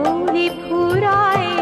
ভোরে ফুরায়